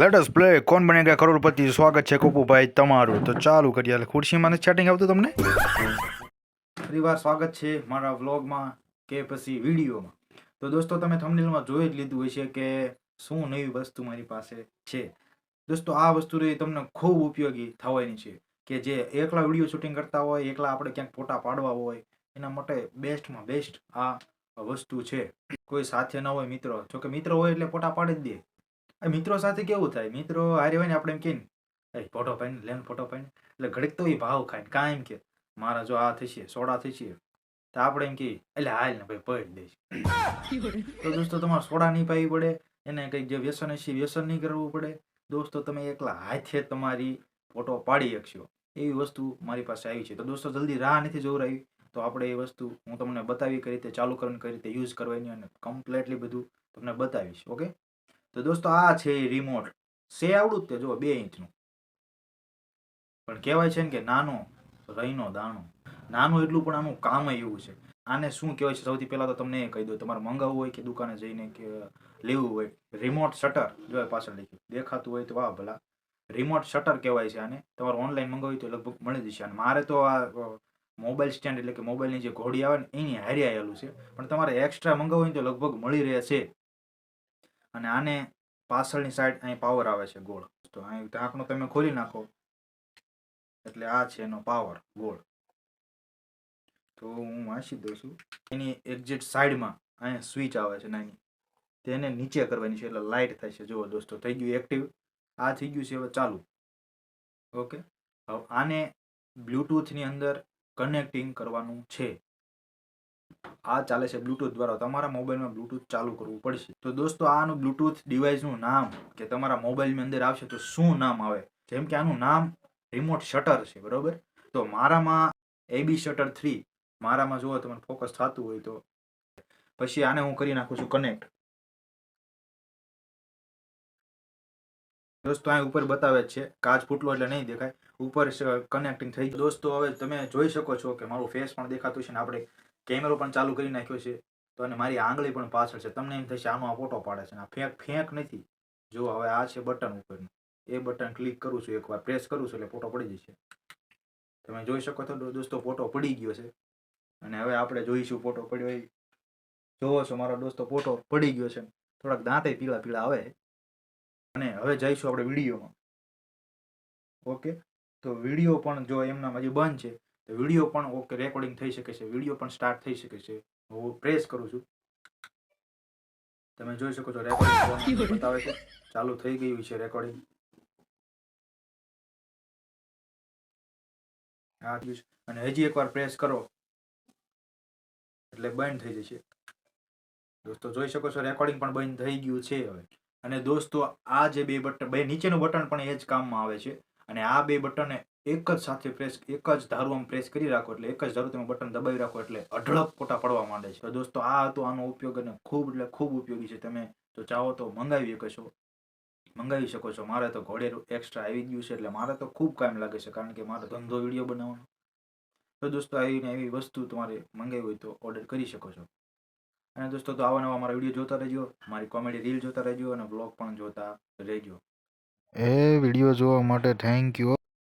Let us play કોણ બનેગા કરોડપતિ. સ્વાગત છે કુપુભાઈ તમારું. તો ચાલુ કરીએ. એટલે ખુરશીમાં ચેટિંગ આવતું તમને? ફરીવાર સ્વાગત છે મારા વ્લોગમાં કે પછી વિડીયોમાં. તો દોસ્તો, તમે થંબનેલમાં જોઈ જ લીધું હશે કે શું નવી વસ્તુ મારી પાસે છે. દોસ્તો, આ વસ્તુ રહી તમને ખૂબ ઉપયોગી થવાની છે કે જે એકલા વીડિયો શૂટિંગ કરતા હોય, એકલા આપણે ક્યાંક ફોટા પાડવા હોય, એના માટે બેસ્ટમાં બેસ્ટ આ વસ્તુ છે. કોઈ સાથે ન હોય મિત્રો. જો કે મિત્રો હોય એટલે ફોટા પાડી જ દે. આ મિત્રો સાથે કેવું થાય? મિત્રો હારે હોય ને આપણે એમ કે એ ફોટો પાડીને લેન ફોટો પાડીને. એટલે ઘડીક તો એ ભાવ ખાય ને કાંઈ કે, મારા જો આ થશે, સોડા થશે. તો આપણે એમ કે એટલે હાલ ને ભાઈ પડી દઈશ. તો દોસ્તો, તમારે સોડા નહીં પાવી પડે, એને કંઈક જે વ્યસન હશે વ્યસન નહીં કરવું પડે. દોસ્તો, તમે એકલા હાથે તમારી ફોટો પાડી શકશો. એવી વસ્તુ મારી પાસે આવી છે. તો દોસ્તો, જલ્દી રાહ નથી જોવરાવી તો આપણે એ વસ્તુ હું તમને બતાવી કઈ રીતે ચાલુ કરવાની, કઈ રીતે યુઝ કરવાની અને કમ્પ્લીટલી બધું તમને બતાવીશ, ઓકે? તો દોસ્તો આ છે રિમોટ સે આવડું જ તે, જો બે ઇંચનું. પણ કહેવાય છે ને કે નાનો રહીનો દાણો. નાનું એટલું પણ આનું કામ એવું છે. આને શું કહેવાય છે? સૌથી પહેલાં તો તમને એ કહી દઉં, તમારે મંગાવવું હોય કે દુકાને જઈને કે લેવું હોય રિમોટ શટર જો પાછળ લખ્યું. દેખાતું હોય તો વાહ ભલા. રિમોટ શટર કહેવાય છે આને. તમારે ઓનલાઈન મંગાવ્યું તો લગભગ મળી જશે અને મારે તો આ મોબાઈલ સ્ટેન્ડ એટલે કે મોબાઈલની જે ઘોડી આવે ને, એની હારી આવેલું છે. પણ તમારે એક્સ્ટ્રા મંગાવવું હોય તો લગભગ મળી રહે છે અને આને પાછળની સાઈડ અહીં પાવર આવે છે ગોળ. તો અહીં આંકડો તમે ખોલી નાખો. એટલે આ છે એનો પાવર ગોળ. તો હું વાંચી દઉં છું. એની એક્ઝેક્ટ સાઈડમાં અહીંયા સ્વિચ આવે છે નાની. તેને નીચે કરવાની છે, એટલે લાઇટ થાય છે. જુઓ દોસ્તો, થઈ ગયું એક્ટિવ આ થઈ ગયું છે, હવે ચાલુ. ઓકે હવે આને બ્લૂટૂથની અંદર કનેક્ટિંગ કરવાનું છે. આ ચાલે છે બ્લૂટૂથ દ્વારા. તમારા મોબાઈલમાં બ્લૂટૂથ ચાલુ કરવું પડશે. તો દોસ્તો, આનું બ્લૂટૂથ ડિવાઇસનું નામ કે તમારા મોબાઈલની અંદર આવશે તો શું નામ આવે? જેમ કે આનું નામ રિમોટ શટર છે, બરોબર? તો મારામાં એબી શટર થ્રી મારામાં જુઓ, તમને ફોકસ થતું હોય તો. પછી આને હું કરી નાખું છું કનેક્ટ દોસ્તો અહીં ઉપર બતાવે છે. કાચ ફૂટલો એટલે નહીં દેખાય. ઉપર કનેક્ટિંગ થઈ દોસ્તો, હવે તમે જોઈ શકો છો કે મારું ફેસ પણ દેખાતું છે ને આપણે કેમેરો પણ ચાલુ કરી નાખ્યો છે તો અને મારી આંગળી પણ પાછળ છે. તમને એમ થશે આનો આ ફોટો પાડે છે આ ફેંક ફેંક નથી. જો હવે આ છે બટન ઉપરનું એ બટન ક્લિક કરું છું એકવાર પ્રેસ કરું છું એટલે ફોટો પડી જશે. તમે જોઈ શકો છો દોસ્તો ફોટો પડી ગયો છે. અને હવે આપણે જોઈશું ફોટો પડ્યો એ જોવો છો મારો દોસ્તો ફોટો પડી ગયો છે. થોડાક દાંતે પીળા પીળા આવે. અને હવે જઈશું આપણે વિડીયોમાં. ઓકે? તો વીડિયો પણ જો એમના હજી બંધ છે તો વીડિયો પણ ઓકે રેકોર્ડિંગ થઈ શકે છે વીડિયો પણ સ્ટાર્ટ થઈ શકે છે. હું પ્રેસ કરું છું. તમે જોઈ શકો છો રેકોર્ડિંગ બતાવે છે. ચાલુ થઈ ગયું છે રેકોર્ડિંગ અને હજી એકવાર પ્રેસ કરો. એટલે બંધ થઈ જશે. દોસ્તો જોઈ શકો છો રેકોર્ડિંગ પણ બંધ થઈ ગયું છે હવે. અને દોસ્તો આ જે બે બટન બે નીચેનું બટન પણ એ જ કામમાં આવે છે. અને આ બે બટન એક જ સાથે પ્રેસ એક જ ધારું આમ પ્રેસ કરી રાખો એટલે એક જ ધારું તમે બટન દબાવી રાખો એટલે અઢળક ફોટા પડવા માંડે છે. તો દોસ્તો, આ હતો આનો ઉપયોગ અને ખૂબ એટલે ખૂબ ઉપયોગી છે. તમે જો ચાહો તો મંગાવી શકો છો મંગાવી શકો છો. મારે તો ઘોડે એક્સ્ટ્રા આવી ગયું છે એટલે મારે તો ખૂબ કામ લાગે છે કારણ કે મારો ધંધો વીડિયો બનાવવાનો. તો દોસ્તો આવીને એવી વસ્તુ તમારે મંગાવી હોય તો ઓર્ડર કરી શકો છો. અને દોસ્તો, તો આવા નવા મારા વીડિયો જોતા રહેજો, મારી કોમેડી રીલ જોતા રહેજો અને બ્લોગ પણ જોતા રહેજો. એ વીડિયો જોવા માટે થેન્ક યુ